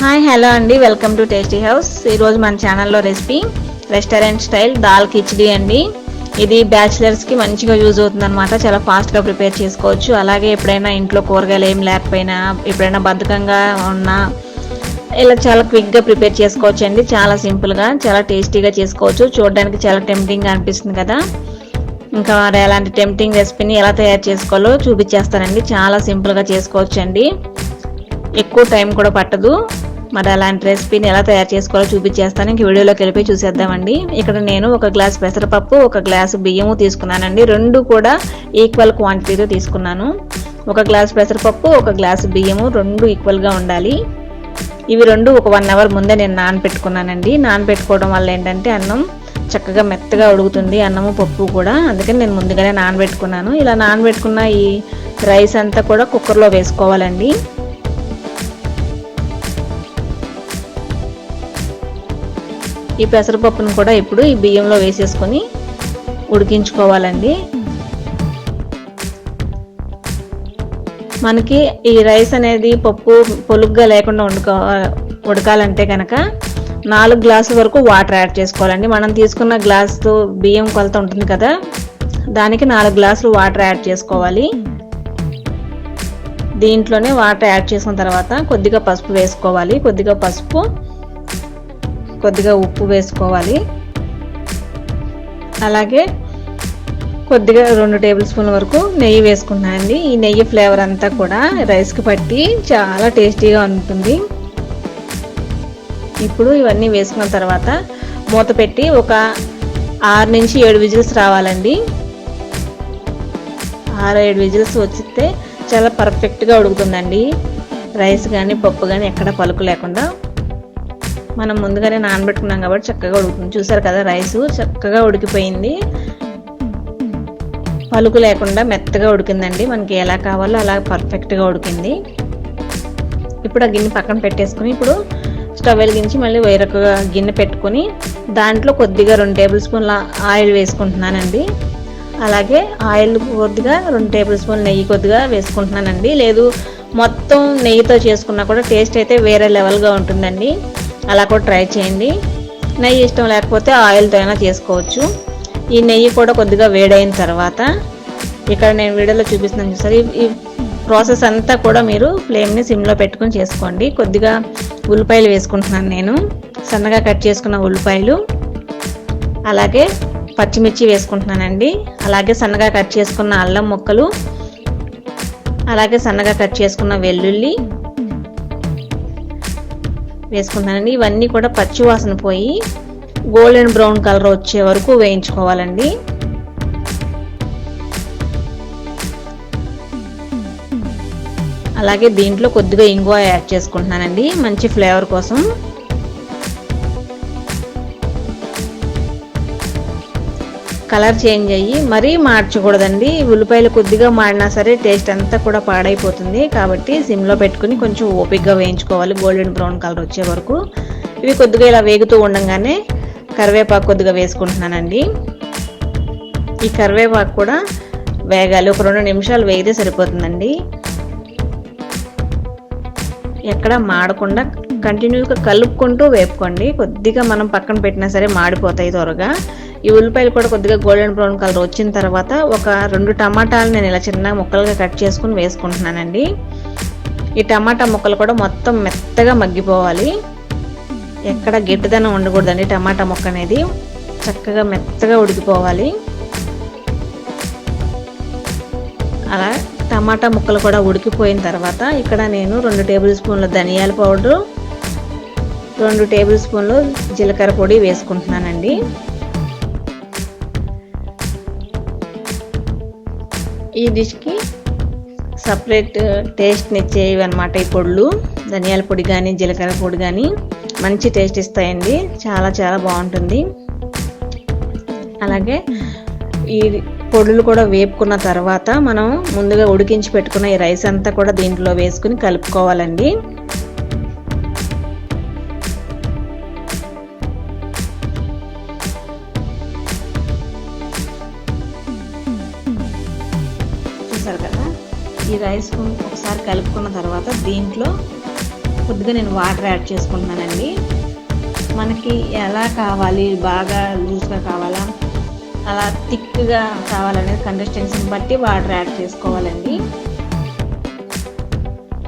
Hi hello అండి. Welcome to tasty house. ఈరోజు మన ఛానల్లో recipe restaurant style dal khichdi అండి. ఇది బ్యాచిలర్స్కి మంచిగా యూజ్ అవుతుంది అనమాట చాలా ఫాస్ట్గా ప్రిపేర్ చేసుకోవచ్చు. అలాగే ఎప్పుడైనా ఇంట్లో కూరగాయలు ఏం లేకపోయినా ఎప్పుడైనా బద్ధకంగా ఉన్నా ఇలా చాలా క్విక్గా ప్రిపేర్ చేసుకోవచ్చు అండి. చాలా సింపుల్గా చాలా టేస్టీగా చేసుకోవచ్చు. చూడడానికి చాలా టెంప్టింగ్గా అనిపిస్తుంది కదా. ఇంకా మరి అలాంటి టెంప్టింగ్ రెసిపీని ఎలా తయారు చేసుకోవాలో చూపించేస్తానండి. చాలా సింపుల్గా చేసుకోవచ్చు అండి. ఎక్కువ టైం కూడా పట్టదు. మరి అలాంటి రెసిపీని ఎలా తయారు చేసుకోవాలో చూపించేస్తాను. ఇంక వీడియోలోకి వెళ్ళిపోయి చూసేద్దామండి. ఇక్కడ నేను ఒక గ్లాస్ పెసరపప్పు ఒక గ్లాసు బియ్యము తీసుకున్నానండి. రెండు కూడా ఈక్వల్ క్వాంటిటీతో తీసుకున్నాను. ఒక గ్లాస్ పెసరపప్పు ఒక గ్లాసు బియ్యము రెండు ఈక్వల్గా ఉండాలి. ఇవి రెండు ఒక వన్ అవర్ ముందే నేను నానపెట్టుకున్నానండి నానబెట్టుకోవడం వల్ల ఏంటంటే అన్నం చక్కగా మెత్తగా ఉడుకుతుంది. అన్నము పప్పు కూడా. అందుకని నేను ముందుగానే నానబెట్టుకున్నాను. ఇలా నానబెట్టుకున్న ఈ రైస్ అంతా కూడా కుక్కర్లో వేసుకోవాలండి. ఈ పెసరపప్పును కూడా ఇప్పుడు ఈ బియ్యంలో వేసేసుకొని ఉడికించుకోవాలండి. మనకి ఈ రైస్ అనేది పప్పు పొలుగ్గా లేకుండా వండుకో ఉడకాలంటే కనుక నాలుగు గ్లాసుల వరకు వాటర్ యాడ్ చేసుకోవాలండి. మనం తీసుకున్న గ్లాస్తో బియ్యం కొలత ఉంటుంది కదా దానికి నాలుగు గ్లాసులు వాటర్ యాడ్ చేసుకోవాలి. దీంట్లోనే వాటర్ యాడ్ చేసిన తర్వాత కొద్దిగా పసుపు వేసుకోవాలి. కొద్దిగా పసుపు కొద్దిగా ఉప్పు వేసుకోవాలి. అలాగే కొద్దిగా రెండు టేబుల్ స్పూన్ల వరకు నెయ్యి వేసుకున్నానండి ఈ నెయ్యి ఫ్లేవర్ అంతా కూడా రైస్కి పట్టి చాలా టేస్టీగా ఉంటుంది. ఇప్పుడు ఇవన్నీ వేసుకున్న తర్వాత మూత పెట్టి ఒక ఆరు నుంచి ఏడు విజిల్స్ రావాలండి. ఆరు ఏడు విజిల్స్ వచ్చితే చాలా పర్ఫెక్ట్గా ఉడుకుతుందండి. రైస్ కానీ పప్పు కానీ ఎక్కడ పలుకు లేకుండా మనం ముందుగానే నానబెట్టుకున్నాం కాబట్టి చక్కగా ఉడుకుతుంది. చూసారు కదా రైస్? చక్కగా ఉడికిపోయింది. పలుకు లేకుండా మెత్తగా ఉడికిందండి. మనకి ఎలా కావాలో అలా పర్ఫెక్ట్గా ఉడికింది. ఇప్పుడు ఆ గిన్నె పక్కన పెట్టేసుకుని ఇప్పుడు స్టవ్ వెలిగించి మళ్ళీ వేరొక గిన్నె పెట్టుకొని దాంట్లో కొద్దిగా రెండు టేబుల్ స్పూన్ల ఆయిల్ వేసుకుంటున్నానండి. అలాగే ఆయిల్ కొద్దిగా రెండు టేబుల్ స్పూన్ నెయ్యి కొద్దిగా వేసుకుంటున్నానండి. లేదు మొత్తం నెయ్యితో చేసుకున్నా కూడా టేస్ట్ అయితే వేరే లెవెల్గా ఉంటుందండి. అలా కూడా ట్రై చేయండి. నెయ్యి ఇష్టం లేకపోతే ఆయిల్తో అయినా చేసుకోవచ్చు. ఈ నెయ్యి కూడా కొద్దిగా వేడైన తర్వాత ఇక్కడ నేను వీడియోలో చూపిస్తున్నాను చూసారు? ఈ ప్రాసెస్ అంతా కూడా మీరు ఫ్లేమ్ని సిమ్లో పెట్టుకొని చేసుకోండి. కొద్దిగా ఉల్లిపాయలు వేసుకుంటున్నాను నేను. సన్నగా కట్ చేసుకున్న ఉల్లిపాయలు. అలాగే పచ్చిమిర్చి వేసుకుంటున్నానండి. అలాగే సన్నగా కట్ చేసుకున్న అల్లం ముక్కలు. అలాగే సన్నగా కట్ చేసుకున్న వెల్లుల్లి. వేసుకుంటానండి. ఇవన్నీ కూడా పచ్చి వాసన పోయి గోల్డెన్ బ్రౌన్ కలర్ వచ్చే వరకు వేయించుకోవాలండి. అలాగే దీంట్లో కొద్దిగా ఇంగువ యాడ్ చేసుకుంటున్నానండి. మంచి ఫ్లేవర్ కోసం. కలర్ చేంజ్ అయ్యి మరీ మార్చకూడదండి. ఉల్లిపాయలు కొద్దిగా మాడినా సరే టేస్ట్ అంతా కూడా పాడైపోతుంది. కాబట్టి సిమ్లో పెట్టుకుని కొంచెం ఓపిక్గా వేయించుకోవాలి. గోల్డెన్ బ్రౌన్ కలర్ వచ్చే వరకు. ఇవి కొద్దిగా ఇలా వేగుతూ ఉండగానే కరివేపాకు కొద్దిగా వేసుకుంటున్నానండి. ఈ కరివేపాకు కూడా వేగాలి. ఒక రెండు నిమిషాలు వేగితే సరిపోతుందండి. ఎక్కడ మాడకుండా కంటిన్యూగా కలుపుకుంటూ వేపుకోండి. కొద్దిగా మనం పక్కన పెట్టినా సరే మాడిపోతాయి త్వరగా. ఈ ఉల్లిపాయలు కూడా కొద్దిగా గోల్డెన్ బ్రౌన్ కలర్ వచ్చిన తర్వాత ఒక రెండు టమాటాలు నేను ఇలా చిన్న ముక్కలుగా కట్ చేసుకుని వేసుకుంటున్నానండి. ఈ టమాటా ముక్కలు కూడా మొత్తం మెత్తగా మగ్గిపోవాలి. ఎక్కడ గట్టిదనం ఉండకూడదండి టమాటా ముక్క అనేది. చక్కగా మెత్తగా ఉడికిపోవాలి. అలా టమాటా ముక్కలు కూడా ఉడికిపోయిన తర్వాత ఇక్కడ నేను రెండు టేబుల్ స్పూన్ల ధనియాల పౌడరు రెండు టేబుల్ స్పూన్లు జీలకర్ర పొడి వేసుకుంటున్నానండి. ఈ డిష్కి సపరేట్ టేస్ట్ని ఇచ్చేవి అనమాట ఈ పొడులు. ధనియాల పొడి కానీ జీలకర్ర పొడి కానీ మంచి టేస్ట్ ఇస్తాయండి. చాలా చాలా బాగుంటుంది. అలాగే ఈ పొడులు కూడా వేపుకున్న తర్వాత మనం ముందుగా ఉడికించి పెట్టుకున్న ఈ రైస్ అంతా కూడా దీంట్లో వేసుకుని కలుపుకోవాలండి. ఈ రైస్ ఒకసారి కలుపుకున్న తర్వాత దీంట్లో కొద్దిగా నేను వాటర్ యాడ్ చేసుకుంటున్నానండి. మనకి ఎలా కావాలి బాగా లూజ్గా కావాలా అలా థిక్గా కావాలనేది కన్సిస్టెన్సీని బట్టి వాటర్ యాడ్ చేసుకోవాలండి.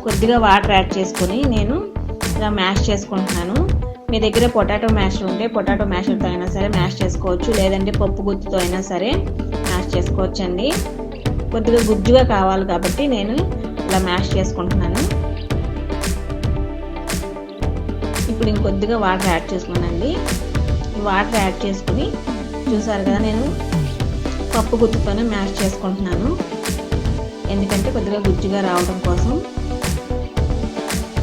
కొద్దిగా వాటర్ యాడ్ చేసుకొని నేను ఇలా మ్యాష్ చేసుకుంటున్నాను. మీ దగ్గర పొటాటో మ్యాషర్ ఉంటే పొటాటో మ్యాషర్తో అయినా సరే మ్యాష్ చేసుకోవచ్చు. లేదంటే పప్పు గుత్తుతో అయినా సరే మ్యాష్ చేసుకోవచ్చండి. కొద్దిగా గుజ్జుగా కావాలి కాబట్టి నేను ఇలా మ్యాష్ చేసుకుంటున్నాను. ఇప్పుడు ఇంకొద్దిగా వాటర్ యాడ్ చేసుకున్నానండి. వాటర్ యాడ్ చేసుకుని చూసారు కదా నేను పప్పు గుత్తుతోనే మ్యాష్ చేసుకుంటున్నాను. ఎందుకంటే కొద్దిగా గుజ్జుగా రావడం కోసం.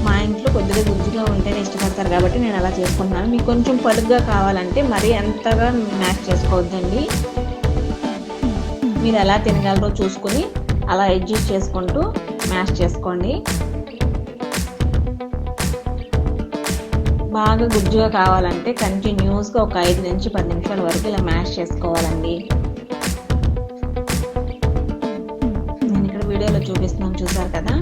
మా ఇంట్లో కొద్దిగా గుజ్జుగా ఉంటేనే ఇష్టపడతారు కాబట్టి నేను అలా చేసుకుంటున్నాను. మీకు కొంచెం పలుగ్గా కావాలంటే మరీ ఎంతగా మ్యాష్ చేసుకోవద్దండి. మీరు ఎలా తినగలరో చూసుకుని అలా అడ్జస్ట్ చేసుకుంటూ మ్యాష్ చేసుకోండి. బాగా గుజ్జుగా కావాలంటే కంటిన్యూస్గా ఒక ఐదు నుంచి పది నిమిషాల వరకు ఇలా మ్యాష్ చేసుకోవాలండి. నేను ఇక్కడ వీడియోలో చూపిస్తున్నాను చూసారు కదా?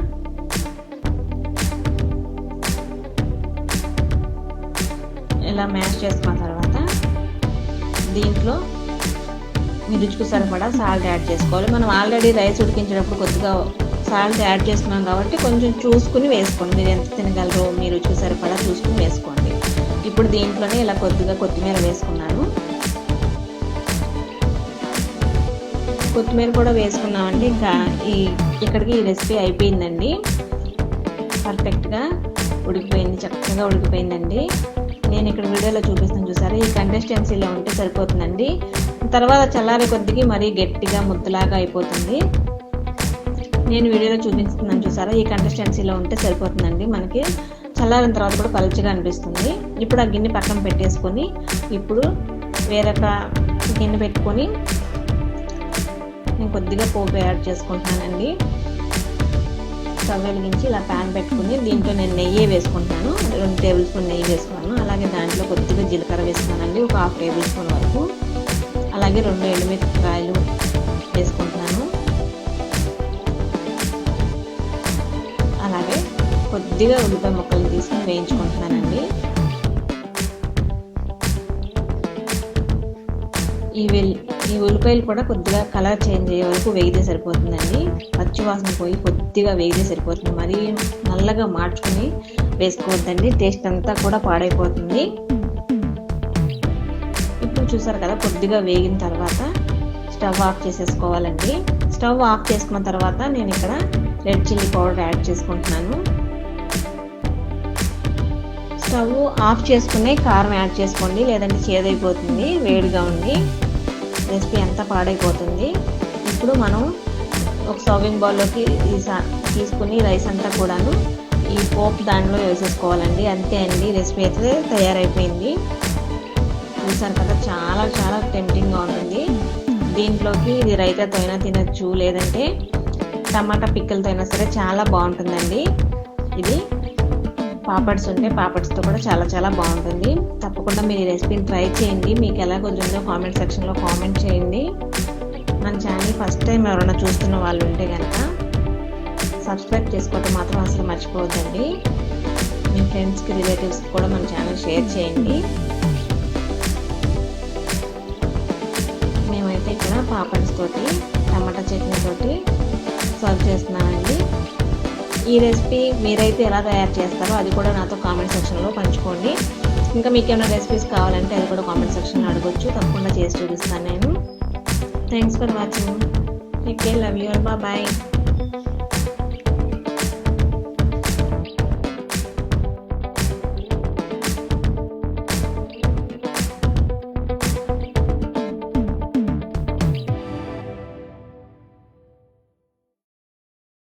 ఇలా మ్యాష్ చేసుకున్న తర్వాత దీంట్లో మీ రుచికి సరిపడా సాల్ట్ యాడ్ చేసుకోవాలి. మనం ఆల్రెడీ రైస్ ఉడికించేటప్పుడు కొద్దిగా సాల్ట్ యాడ్ చేస్తున్నాం కాబట్టి కొంచెం చూసుకుని వేసుకోండి. మీరు ఎంత తినగలరో మీ రుచికి సరిపడా చూసుకుని వేసుకోండి. ఇప్పుడు దీంట్లోనే ఇలా కొద్దిగా కొత్తిమీర వేసుకున్నాను. కొత్తిమీర కూడా వేసుకున్నామండి. ఇంకా ఈ ఇక్కడికి ఈ రెసిపీ అయిపోయిందండి. పర్ఫెక్ట్గా ఉడికిపోయింది చక్కగా ఉడికిపోయిందండి. నేను ఇక్కడ వీడియోలో చూపిస్తాను చూసారా? ఈ కంటెస్టెన్సీలో ఉంటే సరిపోతుందండి. తర్వాత చల్లారే కొద్దికి మరీ గట్టిగా ముద్దలాగా అయిపోతుంది. నేను వీడియోలో చూపిస్తున్నాను చూసారా? ఈ కన్సిస్టెన్సీలో ఉంటే సరిపోతుందండి మనకి. చల్లారిన తర్వాత కూడా పలుచగా అనిపిస్తుంది. ఇప్పుడు ఆ గిన్నె పక్కన పెట్టేసుకొని ఇప్పుడు వేరొక గిన్నె పెట్టుకొని నేను కొద్దిగా పోపు యాడ్ చేసుకుంటున్నానండి. స్టవ్ వెలిగించి ఇలా ప్యాన్ పెట్టుకుని దీంట్లో నేను నెయ్యి వేసుకుంటాను రెండు టేబుల్ స్పూన్ నెయ్యి వేసుకున్నాను. అలాగే దాంట్లో కొద్దిగా జీలకర్ర వేసుకున్నానండి. ఒక హాఫ్ టేబుల్ స్పూన్ వరకు. అలాగే రెండు ఎండుమిరపకాయలు వేసుకుంటున్నాను. అలాగే కొద్దిగా ఉల్లిపాయ ముక్కలు తీసుకుని వేయించుకుంటున్నానండి. ఈ వెల్ ఈ ఉల్లిపాయలు కూడా కొద్దిగా కలర్ చేంజ్ అయ్యే వరకు వేగితే సరిపోతుందండి. పచ్చి వాసన పోయి కొద్దిగా వేగితే సరిపోతుంది. మరీ నల్లగా మార్చుకుని వేసుకోవద్దండి. టేస్ట్ అంతా కూడా పాడైపోతుంది. చూసారు కదా కొద్దిగా వేగిన తర్వాత స్టవ్ ఆఫ్ చేసేసుకోవాలండి. స్టవ్ ఆఫ్ చేసుకున్న తర్వాత నేను ఇక్కడ రెడ్ చిల్లీ పౌడర్ యాడ్ చేసుకుంటున్నాను. స్టవ్ ఆఫ్ చేసుకునే కారం యాడ్ చేసుకోండి లేదంటే చేదైపోతుంది వేడిగా ఉండి రెసిపీ అంతా పాడైపోతుంది. ఇప్పుడు మనం ఒక సర్వింగ్ బౌల్లోకి తీసుకుని రైస్ అంతా కూడాను ఈ పోపు దానిలో వేసేసుకోవాలండి. అంతే అండి రెసిపీ అయితే తయారైపోయింది. చూసారు కదా చాలా చాలా టెంప్టింగ్గా ఉంటుంది. దీంట్లోకి ఇది రైతాతో అయినా తినచ్చు లేదంటే టమాటా పిక్కలతో అయినా సరే చాలా బాగుంటుందండి. ఇది పాపడ్స్ ఉంటే పాపడ్స్తో కూడా చాలా చాలా బాగుంటుంది. తప్పకుండా మీరు ఈ రెసిపీని ట్రై చేయండి. మీకు ఎలా కుదిరిందో కామెంట్ సెక్షన్లో కామెంట్ చేయండి. మన ఛానల్ ఫస్ట్ టైం ఎవరైనా చూస్తున్న వాళ్ళు ఉంటే కనుక సబ్స్క్రైబ్ చేసుకోవటం మాత్రం అసలు మర్చిపోవద్దండి. మీ ఫ్రెండ్స్కి రిలేటివ్స్కి కూడా మన ఛానల్ షేర్ చేయండి. పాపడ్స్ తోటి టమాటా చట్నీ తోటి సర్వ్ చేస్తున్నానండి. ఈ రెసిపీ మీరైతే ఎలా తయారు చేస్తారో అది కూడా నాతో కామెంట్ సెక్షన్లో పంచుకోండి. ఇంకా మీకు ఏమైనా రెసిపీస్ కావాలంటే అది కూడా కామెంట్ సెక్షన్లో అడగొచ్చు. తప్పకుండా చేసి చూపిస్తాను నేను. Thanks for watching okay love you bye